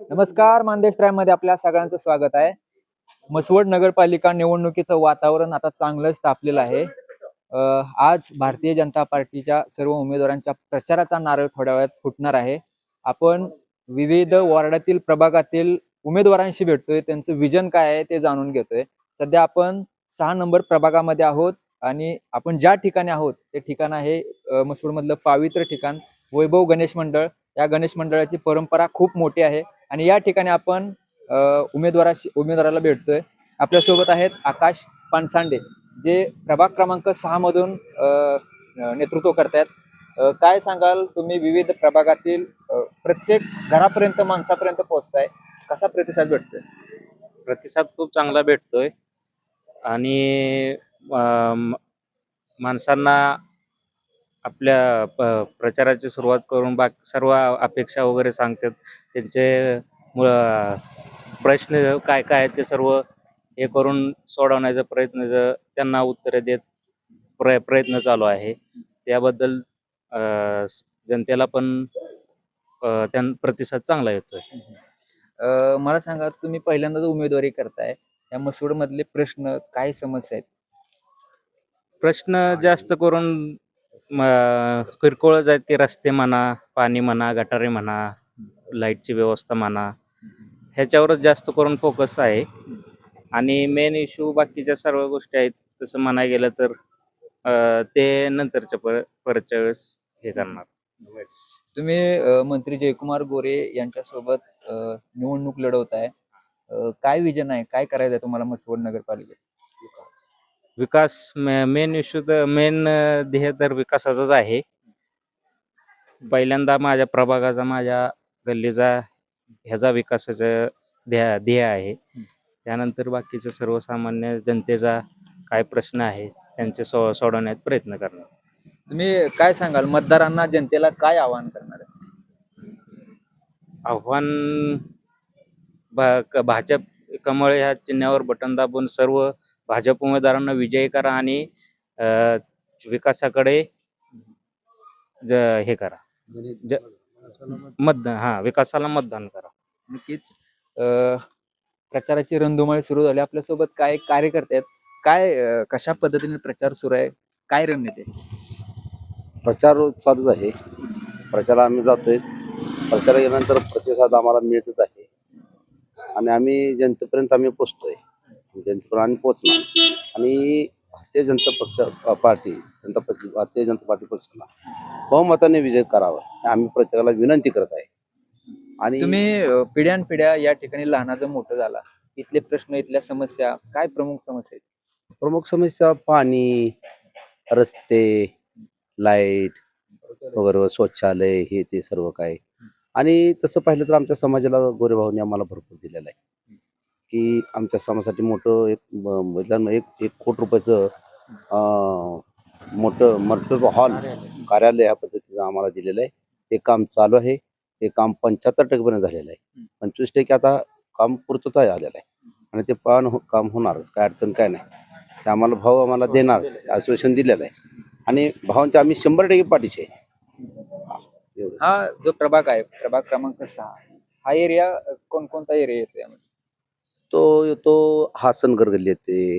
नमस्कार मानदेश प्राईममध्ये आपल्या सगळ्यांचं स्वागत आहे. मसवड नगरपालिका निवडणुकीचं वातावरण आता चांगलंच तापलेलं आहे. आज भारतीय जनता पार्टीच्या सर्व उमेदवारांच्या प्रचाराचा नारळ थोड्या वेळात फुटणार आहे. आपण विविध वॉर्डातील प्रभागातील उमेदवारांशी भेटतोय. त्यांचं विजन काय आहे ते जाणून घेतोय. सध्या आपण सहा नंबर प्रभागामध्ये आहोत आणि आपण ज्या ठिकाणी आहोत ते ठिकाण आहे मसूर मधलं पावित्र ठिकाण वैभव गणेश मंडळ. या गणेश मंडळाची परंपरा खूप मोठी आहे. आणि या ठिकाणी आपण उमेदवाराशी उमेदवाराला भेटतोय. आपल्यासोबत आहेत आकाश पानसांडे जे प्रभाग क्रमांक सहा मधून नेतृत्व करतायत. काय सांगाल तुम्ही विविध प्रभागातील प्रत्येक घरापर्यंत माणसापर्यंत पोहोचताय? कसा प्रतिसाद भेटतोय? प्रतिसाद खूप चांगला भेटतोय. आणि माणसांना आपल्या प- प्रचाराची सुरुवात करून बाक सर्व अपेक्षा वगैरे सांगतात. त्यांचे प्रश्न काय काय आहेत ते सर्व हे करून सोडवण्याचा प्रयत्न ज- त्यांना उत्तरे देत प्रय प्रयत्न चालू आहे. त्याबद्दल अं, जनतेला पण त्यां प्रतिसाद चांगला येतोय. मला सांगा तुम्ही पहिल्यांदाच उमेदवारी करताय. या मसूड मधले प्रश्न काय समस्या आहेत? प्रश्न जास्त करून किरकोळच आहेत की रस्ते म्हणा पाणी म्हणा गटारे म्हणा लाईटची व्यवस्था म्हणा ह्याच्यावरच जास्त करून फोकस आहे. आणि मेन इश्यू बाकीच्या सर्व गोष्टी आहेत तसं म्हणायला गेलं तर ते नंतरच्या पर परच्या वेळेस हे करणार. तुम्ही अ, मंत्री जयकुमार गोरे यांच्यासोबत अ, निवडणूक लढवताय. अ, काय विजन आहे? काय करायचं आहे तुम्हाला मसवड नगरपालिकेत? विकास मेन इश्यू तर मेन ध्येय तर विकासाचाच आहे. पहिल्यांदा माझ्या प्रभागाचा माझ्या गल्लीचा ह्याचा विकासाचं ध्येय ध्येय आहे. त्यानंतर बाकीचे सर्वसामान्य जनतेचा काय प्रश्न आहे त्यांचे सो सोडवण्यात प्रयत्न करणार. तुम्ही काय सांगाल? मतदारांना जनतेला काय आवाहन करणार आहे? आव्हान भाजप कमळ ह्या चिन्हावर बटन दाबून सर्व भाजप उमेदवारांना विजयी करा आणि अ, विकासाकडे ज- हे करा. मतदान हा विकासाला मतदान करा. नक्कीच अ, प्रचाराची रणधुमाळी सुरू झाली. आपल्यासोबत काय कार्यकर्ते आहेत? काय कशा पद्धतीने प्रचार सुरू आहे? काय रणनीती आहे? प्रचार चालूच आहे. प्रचार आम्ही जातोय. प्रचार गेल्यानंतर प्रतिसाद आम्हाला मिळतच आहे. आणि आम्ही जनतेपर्यंत आम्ही पोचतोय. आम्ही पोचणार आणि भारतीय जनता पक्ष पार्टी जनता पक्ष भारतीय जनता पार्टी पक्षाला बहुमताने विजय करावा आम्ही प्रत्येकाला विनंती करत आहे. आणि तुम्ही अ, पिढ्यानपिढ्या या ठिकाणी लहानाचं मोठं झाला. इथले प्रश्न इथल्या समस्या काय प्रमुख समस्या आहेत? प्रमुख समस्या पाणी रस्ते लाइट वगैरे शौचालय हे ते सर्व काय. आणि तसं पाहिलं तर आमच्या समाजाला गोरेभाऊने आम्हाला भरपूर दिलेलं आहे. की आमच्या समाजासाठी मोठं एक म- महिलांना एक एक कोट रुपयाचं मोठं मर्चल हॉल कार्यालय ह्या पद्धतीचं आम्हाला दिलेलं आहे. ते काम चालू आहे. ते काम पंच्याहत्तर टक्केपर्यंत झालेलं आहे. पंचवीस टक्के आता काम पूर्तता आलेलं आहे. आणि ते पण हो- काम होणारच. काय अडचण काय नाही. ते आम्हाला भाव आम्हाला देणारच. आश्वासन दिलेलं आहे. आणि भावांच्या आम्ही शंभर टक्के पाठीशी आहे. हा, हा जो प्रभाग आहे प्रभाग क्रमांक सहा. हा एरिया कोणकोणता एरिया येतो यामध्ये तो येतो हासनगर गल्ली येते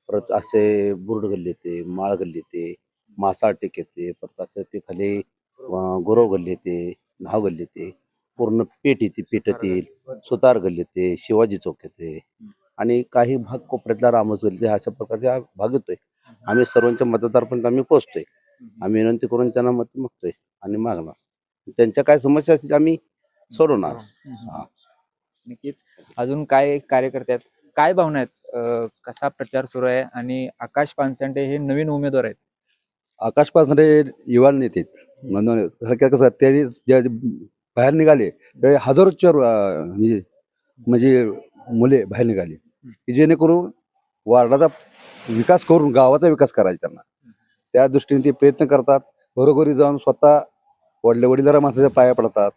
परत असे बुर्ड गल्ली येते माळ गल्ली येते मासाळ टेक येते परत असं ते खाली अं, गुरव गल्ली येते न्हाव गल्ली येते पूर्ण पेठ येते पेठातील सुतार गल्ली येते शिवाजी चौक येते आणि काही भाग कोपऱ्यातला रामोस गल्ली अशा प्रकारचे हा भाग येतोय. आम्ही सर्वांच्या मतदारपर्यंत आम्ही पोहोचतोय. आम्ही विनंती करून त्यांना मत मागतोय आणि मागणार. त्यांच्या काय समस्या असतील आम्ही सोडवणार. हा. नक्कीच. अजून काय कार्यकर्ते आहेत? काय भावना आहेत? कसा प्रचार सुरू आहे? आणि आकाश पानसंडे हे नवीन उमेदवार आहेत. आकाश पासरे युवा नेते आहेत. म्हणून सारख्या कसं त्यांनी ज्या बाहेर निघाले ते हजारोच्या अं, म्हणजे म्हणजे मुले बाहेर निघाली. की जेणेकरून वार्डाचा विकास करून गावाचा विकास करायचा त्यांना. त्या दृष्टीने ते प्रयत्न करतात. घरोघरी जाऊन स्वतः वडले वडीलधारा माणसाच्या पाया पडतात.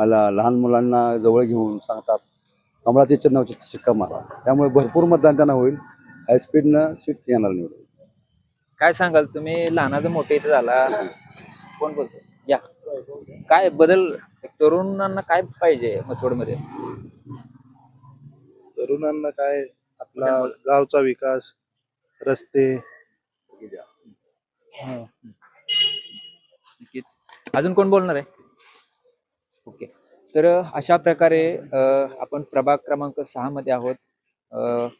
मला लहान मुलांना जवळ घेऊन सांगतात कमळाचे चिन्हावचे शिक्का मारा. त्यामुळे भरपूर मतदान त्यांना होईल. हाय स्पीडनं सीट येणार निवडून काय सांगाल तुम्ही? लहानाचं मोठे इथे झाला. कोण बोलतो? या. काय बदल? तरुणांना काय पाहिजे मसवडमध्ये? तरुणांना काय? आपला गावचा विकास रस्ते. नक्कीच. अजून कोण बोलणार आहे? ओके. तर अशा प्रकारे आपण प्रभाग क्रमांक सहामध्ये आहोत.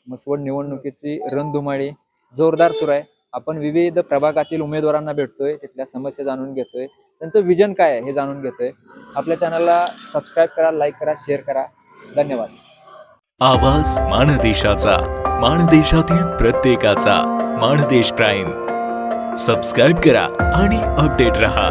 मसवड निवडणुकीची रणधुमाळी जोरदार सुरू आहे. आपण विविध प्रभागातील उमेदवारांना भेटतोय तिथल्या समस्या जाणून घेतोय. त्यांचं विजन काय आहे हे जाणून घेतोय. आपल्या चॅनलला सबस्क्राईब करा लाईक करा शेअर करा. धन्यवाद. आवाज माणदेशाचा माणदेशातील प्रत्येकाचा माणदेश प्राईम. सबस्क्राईब करा आणि अपडेट रहा.